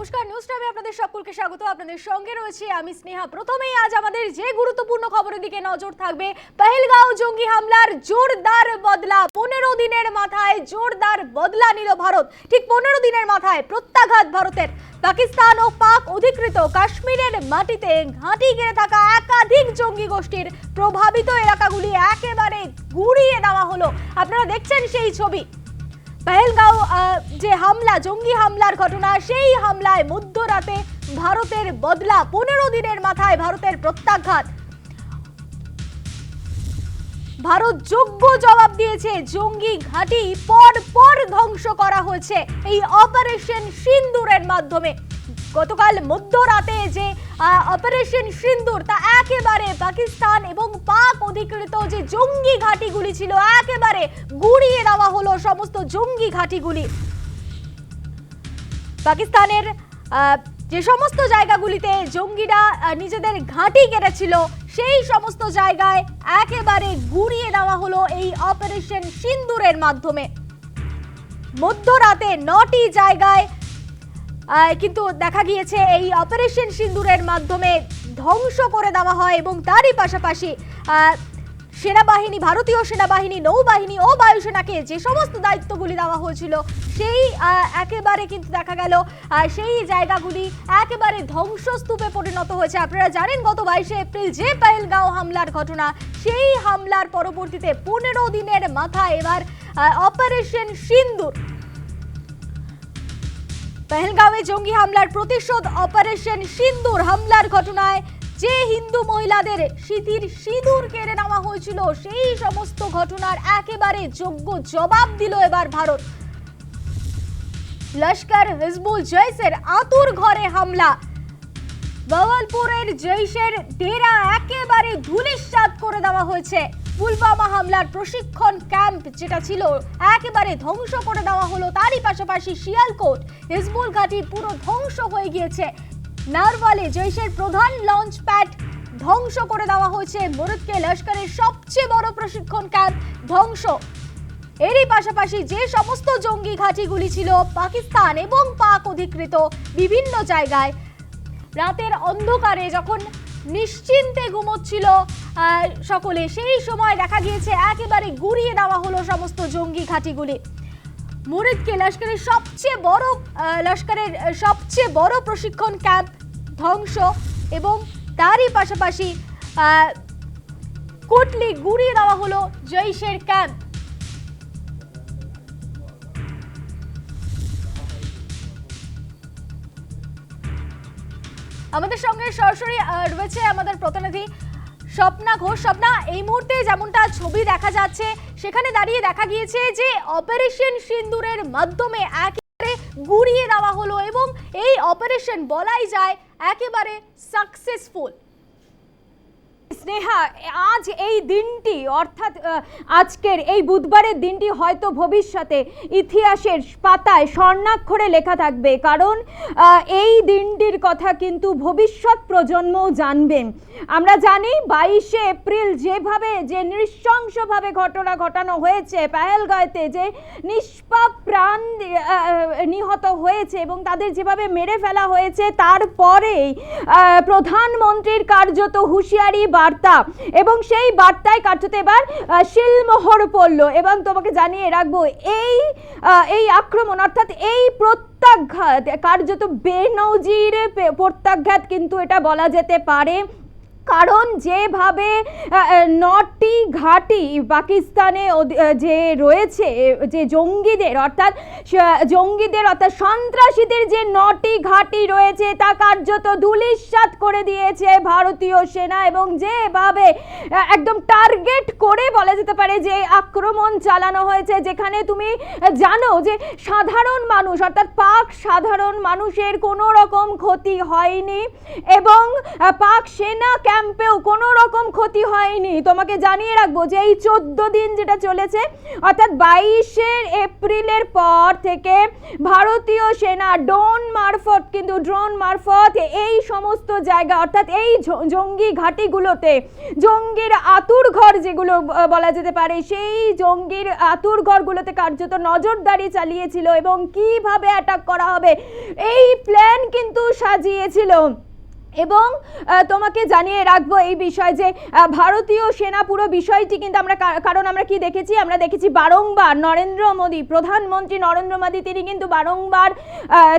নমস্কার নিউজ টাইমে আপনাদের সকলকে স্বাগত। আপনাদের সঙ্গে রয়েছে আমি স্নেহা। প্রথমেই আজ আমাদের যে গুরুত্বপূর্ণ খবরের দিকে নজর থাকবে, পেহেলগাঁও জঙ্গি হামলার জোরদার বদলা। পনেরো দিনের মাথায় জোরদার বদলা নিল ভারত। ঠিক পনেরো দিনের মাথায় প্রত্যাঘাত ভারতের। পাকিস্তান ও পাক অধিকৃত কাশ্মীরের মাটিতে ঘাঁটি গেড়ে থাকা একাধিক জঙ্গি গোষ্ঠীর প্রভাবিত এলাকাগুলি একেবারে গুড়িয়ে দেওয়া হলো। আপনারা দেখছেন সেই ছবি। পেহেলগাঁও যে হামলা, জঙ্গি হামলার ঘটনা, সেই হামলায় মধ্যরাতে ভারতের বদলা পনেরো দিনের মাথায় ভারতের প্রত্যাঘাত। ভারত যোগ্য জবাব দিয়েছে, জঙ্গি ঘাঁটি পর পর ধ্বংস করা হয়েছে। এই অপারেশন সিন্দুরের মাধ্যমে। গতকাল মধ্যরাতে যে অপারেশন সিন্দুর, তা একেবারে পাকিস্তান এবং পাক অধিকৃত যে জঙ্গি ঘাঁটিগুলি ছিল, একেবারে গুড়িয়ে দেওয়া হলো সমস্ত জঙ্গি ঘাঁটিগুলি। পাকিস্তানের যে সমস্ত জায়গাগুলিতে জঙ্গিরা নিজেদের ঘাঁটি কেড়েছিল সেই সমস্ত জায়গায় একেবারে গুড়িয়ে দেওয়া হলো এই অপারেশন সিন্দুরের মাধ্যমে। মধ্যরাতে নটি জায়গায় কিন্তু দেখা গিয়েছে এই অপারেশন সিন্দুরের মাধ্যমে ধ্বংস করে দেওয়া হয় এবং তারই পাশাপাশি সেনাবাহিনী, ভারতীয় সেনাবাহিনী, নৌবাহিনী ও বায়ুসেনাকে যে সমস্ত দায়িত্বগুলি দেওয়া হয়েছিল, সেই একেবারে কিন্তু দেখা গেল সেই জায়গাগুলি একেবারে ধ্বংসস্তূপে পরিণত হয়েছে। আপনারা জানেন, গত বাইশে এপ্রিল যে পেহেলগাঁও হামলার ঘটনা, সেই হামলার পরবর্তীতে পনেরো দিনের মাথায় এবার অপারেশন সিন্দুর পেহেলগাঁওয়ে জঙ্গি হামলার প্রতিশোধ অপারেশন সিন্দুর। হামলার ঘটনায় যে হিন্দু মহিলাদের সিঁথির সিঁদুর কেড়ে নেওয়া হয়েছিল, সেই সমস্ত ঘটনার একেবারে যোগ্য জবাব দিল এবার ভারত। লস্কর হিজবুল জৈসের আতুর ঘরে হামলা। বাওয়ালপুরের জৈশের ডেরা একেবারে ধুলিস্বাদ করে দেওয়া হয়েছে। পুলওয়ামা হামলার প্রশিক্ষণ ক্যাম্প যেটা ছিল একেবারে ধ্বংস করে দেওয়া হলো, তারই পাশাপাশি শিয়ালকোট, হিজবুল ঘাটি পুরো ধ্বংস হয়ে গিয়েছে। নারওয়ালে জৈশের প্রধান লঞ্চ প্যাড ধ্বংস করে দেওয়া হয়েছে। মুরুদকে লস্করের সবচেয়ে বড় প্রশিক্ষণ ক্যাম্প ধ্বংস। এরই পাশাপাশি যে সমস্ত জঙ্গি ঘাঁটিগুলি ছিল, পাকিস্তান এবং পাক অধিকৃত বিভিন্ন জায়গায়, রাতের অন্ধকারে যখন নিশ্চিন্তে ঘুমোচ্ছিল সকলে সেই সময় দেখা গিয়েছে, একেবারে গুড়িয়ে দেওয়া হলো সমস্ত জঙ্গি ঘাঁটিগুলি। মুরিদকে লস্করের সবচেয়ে বড় লস্করের সবচেয়ে বড় প্রশিক্ষণ ক্যাম্প ধ্বংস এবং তারই পাশাপাশি কোটলি গুড়িয়ে দেওয়া হলো জৈশের ক্যাম্প। আমাদের সঙ্গে সরাসরি রয়েছে আমাদের প্রতিনিধি স্বপ্না ঘোষ। স্বপ্না, এই মুহূর্তে যেমনটা ছবি দেখা যাচ্ছে, সেখানে দাঁড়িয়ে দেখা গিয়েছে যে অপারেশন সিন্দুরের মাধ্যমে একেবারে গুড়িয়ে দেওয়া হলো এবং এই অপারেশন বলাই যায় একেবারে সাকসেসফুল স্নেহা, আজ এই দিনটি, অর্থাৎ আজকের এই বুধবারের দিনটি হয়তো ভবিষ্যতে ইতিহাসের পাতায় স্বর্ণাক্ষরে লেখা থাকবে। কারণ এই দিনটির কথা কিন্তু ভবিষ্যৎ প্রজন্মও জানবেন। আমরা জানি বাইশে এপ্রিল যেভাবে, যে নৃশংসভাবে ঘটনা ঘটানো হয়েছে পেহেলগাঁওতে, যে নিষ্পাপ প্রাণ নিহত হয়েছে এবং তাদের যেভাবে মেরে ফেলা হয়েছে, তারপরেই প্রধানমন্ত্রীর কার্যত হুঁশিয়ারি বার্তা। এবং সেই বার্তায় কার্যত এবার শিলমোহর পড়ল। এবং তোমাকে জানিয়ে রাখব, এই এই আক্রমণ, অর্থাৎ এই প্রত্যাঘাত, কার্যত বেনজির প্রত্যাঘাত কিন্তু এটা বলা যেতে পারে। কারণ যেভাবে নটি ঘাঁটি পাকিস্তানে যে রয়েছে যে জঙ্গিদের, অর্থাৎ জঙ্গিদের, অর্থাৎ সন্ত্রাসীদের যে নটি ঘাঁটি রয়েছে, তা কার্যত ধুলিস্বাত করে দিয়েছে ভারতীয় সেনা এবং যেভাবে একদম টার্গেট করে বলা যেতে পারে যে আক্রমণ চালানো হয়েছে, যেখানে তুমি জানো যে সাধারণ মানুষ, অর্থাৎ পাক সাধারণ মানুষের কোনো রকম ক্ষতি হয়নি এবং পাক সেনা ক্যাম্পেও কোনো রকম ক্ষতি হয়নি। তোমাকে জানিয়ে রাখব যে এই চোদ্দ দিন যেটা চলেছে, অর্থাৎ বাইশের এপ্রিলের পর থেকে ভারতীয় সেনা ড্রোন মারফত, কিন্তু ড্রোন মারফত এই সমস্ত জায়গা, অর্থাৎ এই জঙ্গি ঘাঁটিগুলোতে, জঙ্গির আতুর ঘর যেগুলো বলা যেতে পারে, সেই জঙ্গির আতুর ঘরগুলোতে কার্যত নজরদারি চালিয়েছিল এবং কীভাবে অ্যাটাক করা হবে, এই প্ল্যান কিন্তু সাজিয়েছিল। এবং তোমাকে জানিয়ে রাখব এই বিষয় যে ভারতীয় সেনা পুরো বিষয়টি কিন্তু আমরা কারণ আমরা কি দেখেছি? আমরা দেখেছি বারংবার নরেন্দ্র মোদী, প্রধানমন্ত্রী নরেন্দ্র মোদী, তিনি কিন্তু বারংবার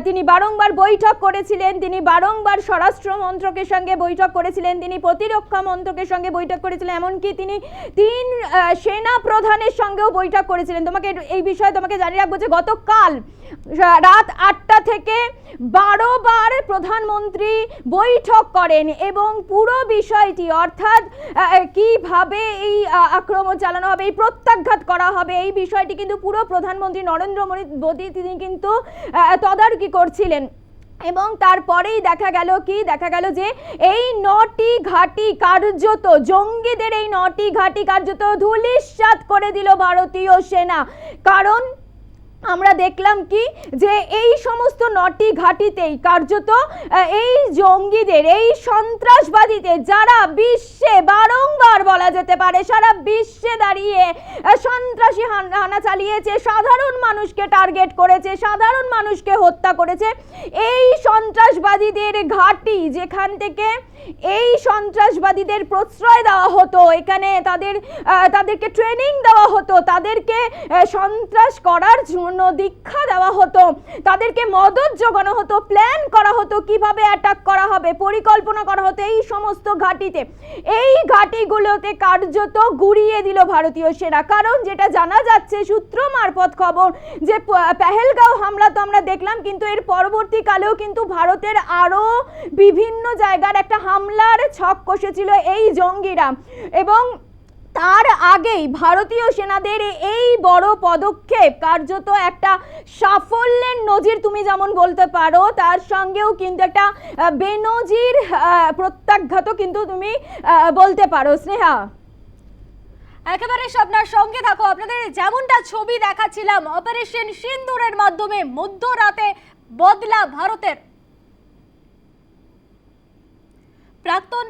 তিনি বারংবার বৈঠক করেছিলেন, তিনি বারংবার স্বরাষ্ট্র মন্ত্রকের সঙ্গে বৈঠক করেছিলেন, তিনি প্রতিরক্ষা মন্ত্রকের সঙ্গে বৈঠক করেছিলেন, এমনকি তিনি তিন সেনা প্রধানের সঙ্গেও বৈঠক করেছিলেন। তোমাকে এই বিষয়ে তোমাকে জানিয়ে রাখব যে, গতকাল রাত আটটা থেকে বারো বার প্রধানমন্ত্রী বৈঠক করেন এবং পুরো বিষয়টি, অর্থাৎ কীভাবে এই আক্রমণ চালানো হবে, এই প্রত্যাঘাত করা হবে, এই বিষয়টি কিন্তু পুরো প্রধানমন্ত্রী নরেন্দ্র মোদী, তিনি কিন্তু তদারকি করছিলেন। এবং তারপরেই দেখা গেল কি? দেখা গেল যে এই নটি ঘাঁটি কার্যত, জঙ্গিদের এই নটি ঘাঁটি কার্যত ধুলিস্বাত করে দিল ভারতীয় সেনা। কারণ আমরা দেখলাম কি যে এই সমস্ত নটি ঘাঁটিতেই কার্যত এই জঙ্গিদের, এই সন্ত্রাসবাদীদের যারা বিশ্বে বারংবার বলা যেতে পারে সারা বিশ্বে দাঁড়িয়ে সন্ত্রাসী হান- চালিয়েছে, সাধারণ মানুষকে টার্গেট করেছে, সাধারণ মানুষকে হত্যা করেছে, এই সন্ত্রাসবাদীদের ঘাঁটি যেখান থেকে এই সন্ত্রাসবাদীদের প্রশ্রয় দেওয়া হতো, এখানে তাদের তাদেরকে ট্রেনিং দেওয়া হতো, তাদেরকে সন্ত্রাস করার জন্য দীক্ষা দেওয়া হতো। তাদেরকে মদত জোগানো হতো প্ল্যান করা হতো কীভাবে অ্যাটাক করা হবে, পরিকল্পনা করা হতো এই সমস্ত ঘাঁটিতে। এই ঘাঁটিগুলোতে কার্যত গুড়িয়ে দিল ভারতীয় সেনা। কারণ যেটা জানা যাচ্ছে সূত্র মারফত খবর যে পেহেলগাঁও হামলা তো আমরা দেখলাম, কিন্তু এর পরবর্তীকালেও কিন্তু ভারতের আরও বিভিন্ন জায়গার একটা হামলার ছক কষেছিল এই জঙ্গিরা। এবং তার আগেই ভারতীয় সেনাদের এই বড় পদক্ষেপ কার্যত একটা সাফল্যের নজির তুমি যেমন বলতে পারো, তার সঙ্গেও কিন্তু একটা বেনজির প্রত্যাঘাত কিন্তু তুমি বলতে পারো। স্নেহা? একেবারে আপনার সঙ্গে থাকো, আপনাদের যেমনটা ছবি দেখাচ্ছিলাম অপারেশন সিন্দুরের মাধ্যমে মধ্যরাতে বদলা ভারতের। প্রাক্তন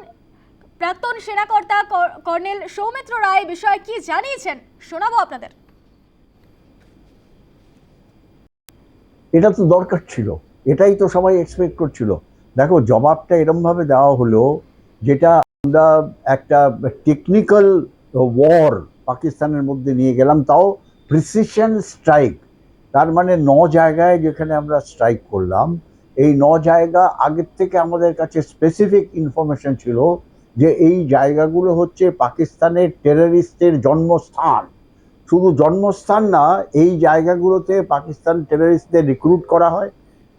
প্রাক্তন সেনাকর্তা কর- কর্নেল সৌমিত্র রায় বিষয়ে কি জানিয়েছেন? শোনাবো আপনাদের। এটা তো দরকার ছিল। এটাই তো সবাই এক্সপেক্ট করছিল। দেখো, জবাবটা এরমভাবে দেওয়া হলো যেটা আমরা একটা টেকনিক্যাল ওয়ার পাকিস্তানের মধ্যে নিয়ে গেলাম, তাও প্রিসিশন স্ট্রাইক তার মানে ন জায়গায় যেখানে আমরা স্ট্রাইক করলাম, এই ন জায়গা আগের থেকে আমাদের কাছে স্পেসিফিক ইনফরমেশন ছিল যে এই জায়গাগুলো হচ্ছে পাকিস্তানের টেররিস্টের জন্মস্থান। শুধু জন্মস্থান না, এই জায়গাগুলোতে পাকিস্তান টেররিস্টদের রিক্রুট করা হয়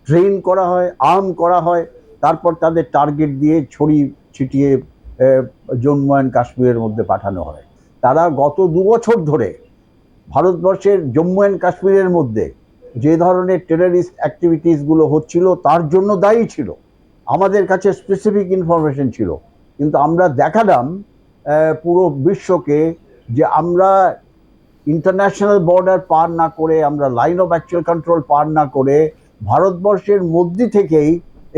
ট্রেন করা হয় আর্ম করা হয়, তারপর তাদের টার্গেট দিয়ে ছড়ি ছিটিয়ে জম্মু অ্যান্ড কাশ্মীরের মধ্যে পাঠানো হয়। তারা গত দু বছর ধরে ভারতবর্ষের জম্মু অ্যান্ড কাশ্মীরের মধ্যে যে ধরনের টেররিস্ট অ্যাক্টিভিটিসগুলো হচ্ছিল, তার জন্য দায়ী ছিল। আমাদের কাছে স্পেসিফিক ইনফরমেশন ছিল। কিন্তু আমরা দেখালাম পুরো বিশ্বকে যে আমরা ইন্টারন্যাশনাল বর্ডার পার না করে, আমরা লাইন অফ অ্যাকচুয়াল কন্ট্রোল পার না করে ভারতবর্ষের মধ্যে থেকেই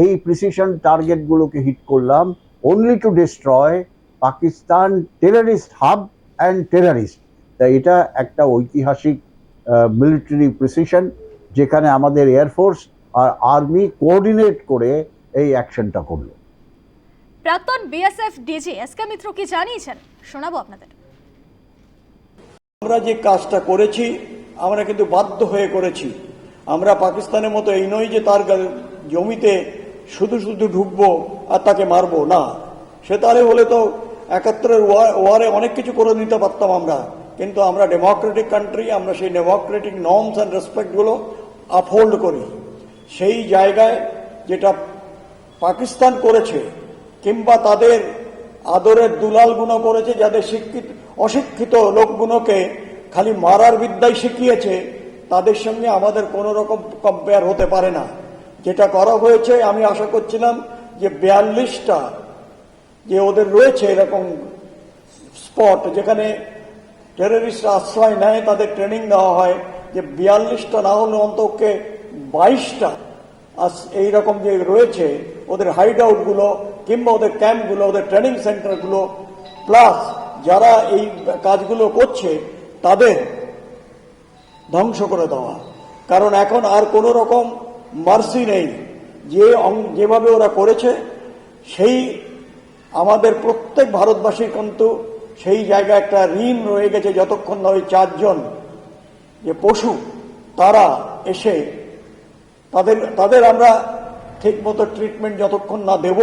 এই প্রিসিশন টার্গেটগুলোকে হিট করলাম only to destroy Pakistan terrorist hub and terrorist তা এটা একটা ঐতিহাসিক মিলিটারি প্রিসিশন যেখানে আমাদের এয়ারফোর্স আর আর্মি কোঅর্ডিনেট করে এই অ্যাকশনটা করল। প্রাক্তন BSF DG S K Mitra কি জানিয়েছেন? শোনাবো আপনাদের। আমরা যে কাজটা করেছি, আমরা কিন্তু বাধ্য হয়ে করেছি। আমরা পাকিস্তানের মতো এই নয় যে তার জমিতে শুধু শুধু ঢুকবো আর তাকে মারবো, না। সে তাহলে হলে তো একাত্তরের ওয়া- ওয়ারে অনেক কিছু করে নিতে পারতাম আমরা। কিন্তু আমরা ডেমোক্রেটিক কান্ট্রি, আমরা সেই ডেমোক্রেটিক নর্মস অ্যান্ড রেসপেক্টগুলো আপহোল্ড করি। সেই জায়গায় যেটা পাকিস্তান করেছে কিংবা তাদের আদরের দুলালগুলো করেছে যাদের শিক্ষিত, অশিক্ষিত লোকগুলোকে খালি মারার বিদ্যায় শিখিয়েছে, তাদের সঙ্গে আমাদের কোনো রকম কম্পেয়ার হতে পারে না। যেটা করা হয়েছে, আমি আশা করছিলাম যে বিয়াল্লিশটা যে ওদের রয়েছে এরকম স্পট যেখানে টেররিস্টরা আশ্রয় নেয়, তাদের ট্রেনিং দেওয়া হয়, যে বিয়াল্লিশটা না হলে অন্তকে বাইশটা এইরকম যে রয়েছে, ওদের হাইড আউটগুলো কিংবা ওদের ক্যাম্পগুলো, ওদের ট্রেনিং সেন্টারগুলো, প্লাস যারা এই কাজগুলো করছে, তাদের ধ্বংস করে দেওয়া। কারণ এখন আর কোনো রকম মার্সি নেই। যে যেভাবে ওরা করেছে, সেই আমাদের প্রত্যেক ভারতবাসীর কিন্তু সেই জায়গায় একটা ঋণ রয়ে গেছে যতক্ষণ না ওই চারজন যে পশু, তারা এসে তাদের তাদের আমরা ঠিক মতো ট্রিটমেন্ট যতক্ষণ না দেব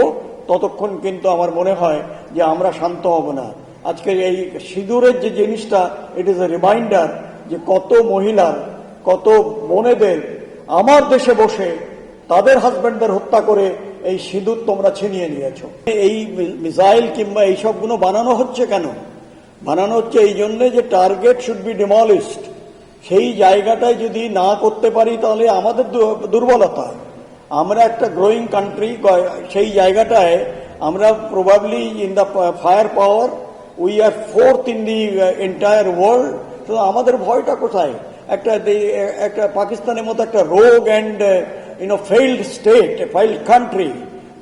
ততক্ষণ কিন্তু আমার মনে হয় যে আমরা শান্ত হব না। আজকে এই সিঁদুরের যে জিনিসটা ইট ইজ এ রিমাইন্ডার যে কত মহিলার, কত বোনেদের আমার দেশে বসে তাদের হাজব্যান্ডদের হত্যা করে এই সিঁদুর তোমরা ছিনিয়ে নিয়েছো। এই মিসাইল কিংবা এইসবগুলো বানানো হচ্ছে কেন? বানানো হচ্ছে এই জন্যে যে টার্গেট শুড বি ডিমলিস্ট সেই জায়গাটায় যদি না করতে পারি তাহলে আমাদের দুর্বলতা। আমরা একটা গ্রোয়িং কান্ট্রি সেই জায়গাটায় আমরা probably in the fire power we are fourth in the entire world তো আমাদের ভয়টা কোথায়? একটা একটা পাকিস্তানের মতো একটা rogue and you know failed state failed country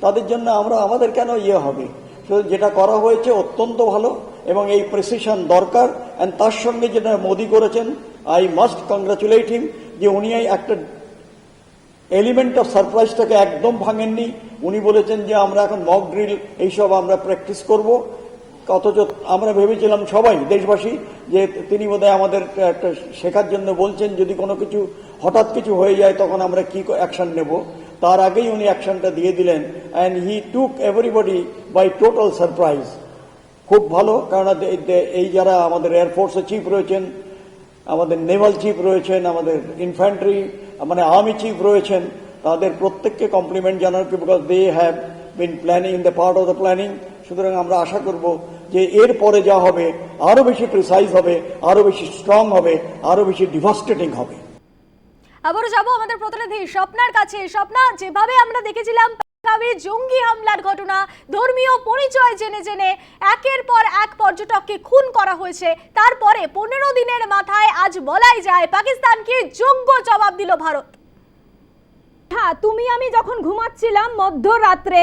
তাদের জন্য আমরা, আমাদের কেন ইয়ে হবে? তো যেটা করা হয়েছে অত্যন্ত ভালো এবং এই প্রেসিশন দরকার। অ্যান্ড তার সঙ্গে যেটা মোদি করেছেন আই মাস্ট কংগ্রাচুলেট হিম যে উনি একটা এলিমেন্ট অফ সারপ্রাইজটাকে একদম ভাঙেননি। উনি বলেছেন যে, আমরা এখন মক ড্রিল এইসব আমরা প্র্যাকটিস করব। অথচ আমরা ভেবেছিলাম সবাই, দেশবাসী, যে তিনি বোধহয় আমাদের একটা শেখার জন্য বলছেন, যদি কোনো কিছু হঠাৎ কিছু হয়ে যায়, তখন আমরা কি অ্যাকশন নেব? তার আগেই উনি অ্যাকশনটা দিয়ে দিলেন and he took everybody by total surprise খুব ভালো এ- এই যারা আমাদের এয়ারফোর্সের চিফ রয়েছেন আমাদের নেভাল চিফ রয়েছেন, আমাদের ইনফ্যান্ট্রি মানে আর্মি চিফ রয়েছেন। তাদের প্রত্যেককে কমপ্লিমেন্ট জানাচ্ছি because they have been planning in the part of the planning সুতরাং আমরা আশা করব যে এর পরে যা হবে, আরও বেশি প্রিসাইজ হবে, আরও বেশি স্ট্রং হবে, আরও বেশি ডিভাস্টেটিং হবে। আবারও যাব আমাদের প্রতিনিধি স্বপ্নার কাছে। স্বপ্না, যেভাবে আমরা দেখেছিলাম জঙ্গি হামলার ঘটনা, ধর্মীয় পরিচয় জেনে জেনে একের পর এক পর্যটককে খুন করা হয়েছে। তারপরে পনেরো দিনের মাথায় আজ বলাই যায়, পাকিস্তানকে যোগ্য জবাব দিল ভারত। হ্যাঁ তুমি, আমি যখন ঘুমাচ্ছিলাম মধ্যরাত্রে,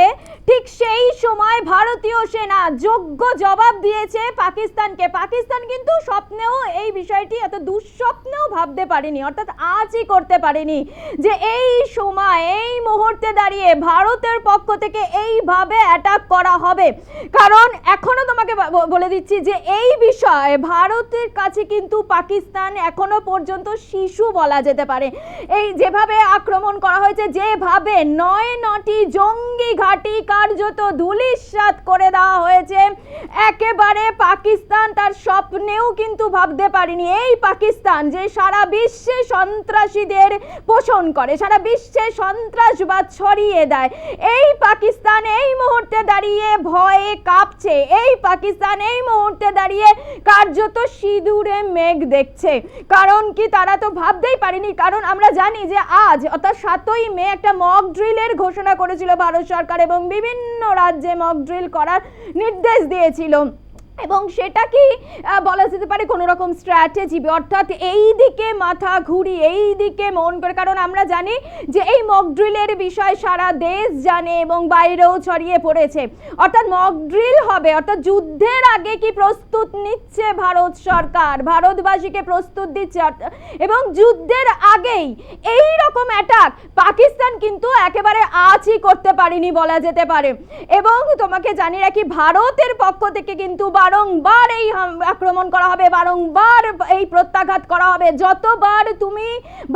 ঠিক সেই সময় ভারতীয় সেনা যোগ্য জবাব দিয়েছে পাকিস্তানকে। পাকিস্তান কিন্তু স্বপ্নেও এই বিষয়টি এত দুঃস্বপ্নেও ভাবতে পারেনি, অর্থাৎ আজই করতে পারেনি যে এই সময়, এই মুহূর্তে দাঁড়িয়ে ভারতের পক্ষ থেকে এইভাবে অ্যাটাক করা হবে। কারণ এখনও তোমাকে বলে দিচ্ছি যে এই বিষয়ে ভারতের কাছে কিন্তু পাকিস্তান এখনও পর্যন্ত শিশু বলা যেতে পারে। এই যেভাবে আক্রমণ করা হয়েছে যেভাবে নয় নটি জঙ্গি ঘাঁটি কার্যত ধুলিস্বাত করে দেওয়া হয়েছে, একেবারে পাকিস্তান তার স্বপ্নেও কিন্তু ভাবতে পারেনি। এই পাকিস্তান যে সারা বিশ্বে সন্ত্রাসীদের পোষণ করে, সারা বিশ্বে সন্ত্রাসবাদ ছড়িয়ে দেয়, এই পাকিস্তান এই মুহূর্তে দাঁড়িয়ে ভয়ে কাঁপছে। এই পাকিস্তান এই মুহূর্তে দাঁড়িয়ে কার্যত সিঁদুরে মেঘ দেখছে। কারণ কি তারা তো ভাবতেই পারেনি, কারণ আমরা জানি যে আজ, অর্থাৎ সাতই মে একটা মক ড্রিলের ঘোষণা করেছিল ভারত সরকার এবং বিভিন্ন রাজ্যে মক ড্রিল করার নির্দেশ দিয়েছিল। এবং সেটা কি বলা যেতে পারে কোনো রকম স্ট্র্যাটেজি অর্থাৎ এই দিকে মাথা ঘুরি এই দিকে মন করে। কারণ আমরা জানি যে এই মকড্রিলের বিষয় সারা দেশ জানে এবং বাইরেও ছড়িয়ে পড়েছে। অর্থাৎ মকড্রিল হবে, অর্থাৎ যুদ্ধের আগে কি প্রস্তুত নিচ্ছে ভারত সরকার? ভারতবাসীকে প্রস্তুত দিচ্ছে এবং যুদ্ধের আগেই এই রকম অ্যাটাক পাকিস্তান কিন্তু একেবারে আজই করতে পারেনি বলা যেতে পারে। এবং তোমাকে জানিয়ে রাখি, ভারতের পক্ষ থেকে কিন্তু বারংবার এই আক্রমণ করা হবে, বারংবার এই প্রত্যাঘাত করা হবে। যতবার তুমি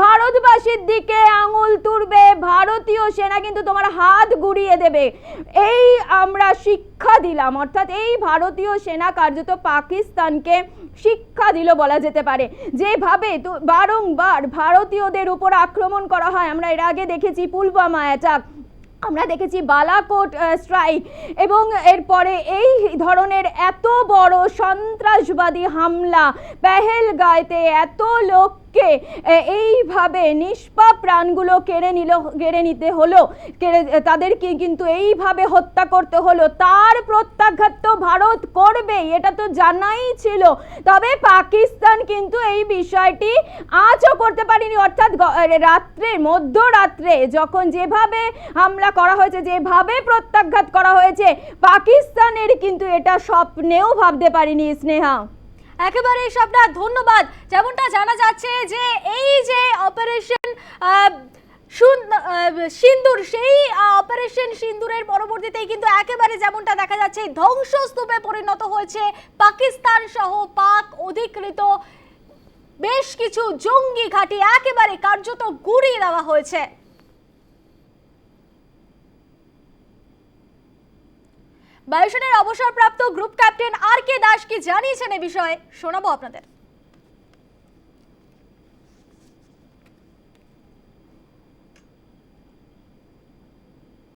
ভারতবাসীর দিকে আঙুল তুলবে, ভারতীয় সেনা কিন্তু তোমার হাত গুড়িয়ে দেবে। এই আমরা শিক্ষা দিলাম, অর্থাৎ এই ভারতীয় সেনা কার্যত পাকিস্তানকে শিক্ষা দিল বলা যেতে পারে। যেভাবে বারংবার ভারতীয়দের উপর আক্রমণ করা হয়, আমরা এর আগে দেখেছি, পুলওয়ামা অ্যাটাক আমরা দেখেছি বালাকোট স্ট্রাইক এবং এরপরে এই ধরনের এত বড় সন্ত্রাসবাদী হামলা, পেহেলগাঁওতে এত লোককে এ, এইভাবে নিষ্পাপ প্রাণগুলো কেড়ে নিল কেড়ে নিতে হলো কেড়ে তাদেরকে কিন্তু এইভাবে হত্যা করতে হলো। তার প্রত্যাঘাত তো ভারত করবেই এটা তো জানাই ছিল। তবে পাকিস্তান কিন্তু এই বিষয়টি আজও করতে পারেনি। অর্থাৎ রাত্রে মধ্যরাত্রে যখন যেভাবে হামলা করা হয়েছে যেভাবে প্রত্যাঘাত করা হয়েছে পাকিস্তানের কিন্তু এটা স্বপ্নেও ভাবতে পারিনি স্নেহা। একেবারে স্বপ্না ধন্যবাদ। যেমনটা জানা যাচ্ছে যে এই যে অপারেশন সিন্দুর, সেই অপারেশন সিন্দুরের পরবর্তীতেই কিন্তু একেবারে যেমনটা দেখা যাচ্ছে ধ্বংসস্তূপে পরিণত হয়েছে পাকিস্তান সহ পাক অধিকৃত। বেশ কিছু জঙ্গি ঘাঁটি একেবারে কার্যত গুড়িয়ে দেওয়া হয়েছে। বায়ুসেনার অবসরপ্রাপ্ত group captain R K Das কি জানিয়েছেন এ বিষয়ে শোনাবো আপনাদের।